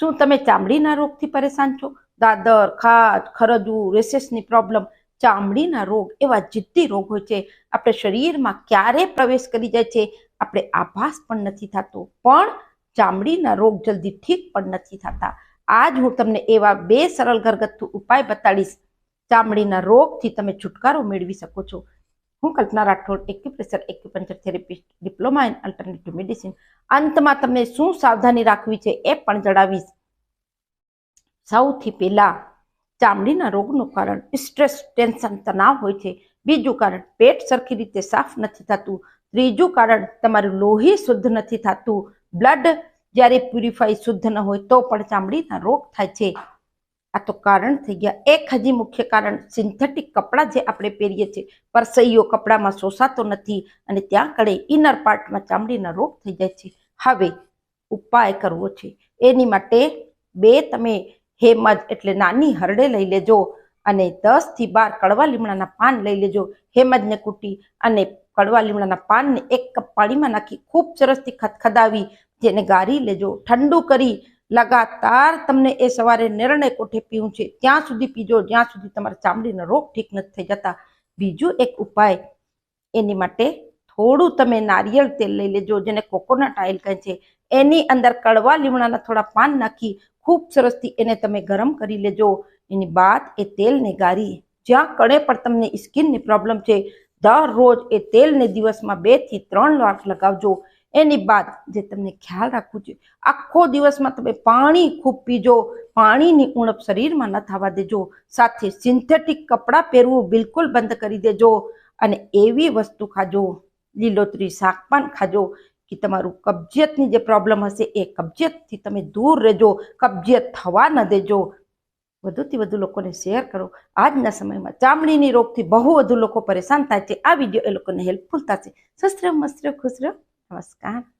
શું તમે ચામડીના રોગથી પરેશાન છો? દાદર ખાજ ખરજવું રેસેસની પ્રોબ્લેમ. ચામડીના રોગ એવા જિદ્દી રોગ હોય છે, આપણે શરીરમાં ક્યારે પ્રવેશ કરી જાય છે, આપણે આભાસ પણ નથી થતો. પણ ચામડીના રોગ જલ્દી ઠીક પણ નથી થતા. આજ હું તમને એવા બે સરળ ઘરગથ્થુ ઉપાય બતાડીશ. ચામડીના રોગથી તમે છુટકારો મેળવી શકો છો. હું Kalpana Rathod acupressure acupuncture therapist diploma in alternative medicine અંતમાં તમને શું સાવધાની રાખવી છે એ પણ જણાવીશ. સૌથી પહેલાં ચામડીના રોગનું કારણ સ્ટ્રેસ ટેન્શન તણાવ હોય છે. બીજું કારણ, પેટ સરખી રીતે સાફ નથી થતું. ત્રીજું કારણ, તમારું લોહી શુદ્ધ નથી થતું. બ્લડ જ્યારે પ્યુરિફાઈ શુદ્ધ ન હોય તો પણ ચામડીના રોગ થાય છે. આ તો કારણ થઈ ગયા. એક હજી મુખ્ય કારણ સિન્થેટિક કપડાં જે આપણે પહેરીએ છીએ. પરસૈયો કપડામાં શોષાતો નથી અને ત્યાં કડે ઇનર પાર્ટમાં ચામડીના રોગ થઈ જાય છે. હવે ઉપાય કરવો છે. એની માટે બે તમે હેમજ એટલે નાની હરડે લઈ લેજો અને દસથી બાર કડવા લીમડાના પાન લઈ લેજો. હેમજને કૂટી અને કડવા લીમડાના પાનને એક કપ પાણીમાં નાખી ખૂબ સરસથી ખદખદાવી જેને ગારી લેજો. ઠંડુ કરી લગાતાર તમને એ સવારે નિર્ણય કોઠે પીવું છે? ત્યાં સુધી પીજો, જ્યાં સુધી તમારા ચામડીના રોગ ઠીક નથી થઈ જતા. બીજું એક ઉપાય, એની માટે થોડું તમે નારિયેળ તેલ લઈ લેજો, જેને કોકોનટ ઓઇલ કહે છે. એની અંદર કડવા લીમડાના થોડા પાન નાખી, ખૂબ સરસથી એને તમે ગરમ કરી લેજો. એની બાદ એ તેલને ગારી, જ્યાં કણે પણ તમને સ્કિનની પ્રોબ્લેમ છે, દરરોજ એ તેલને દિવસમાં બેથી ત્રણ વાર લગાવજો. એની બાદ જે તમને ખ્યાલ રાખવું જોઈએ, આખો દિવસમાં તમે પાણી ખૂબ પીજો, પાણીની ઉણપ શરીરમાં ન થવા દેજો, સાથે સિન્થેટિક કપડાં પહેરવું બિલકુલ બંધ કરી દેજો અને એવી વસ્તુ ખાજો, લીલોતરી શાકપાન ખાજો કે તમારું કબજિયતની જે પ્રોબ્લેમ હશે એ કબજિયતથી તમે દૂર રહેજો, કબજિયત થવા ન દેજો. વધુથી વધુ લોકોને શેર કરો. આજના સમયમાં ચામડીની રોગથી બહુ વધુ લોકો પરેશાન થાય છે. આ વીડિયો એ લોકોને હેલ્પફુલ થશે. સસ્ત્ર મસ્ત્ર ખુશ Teruskan.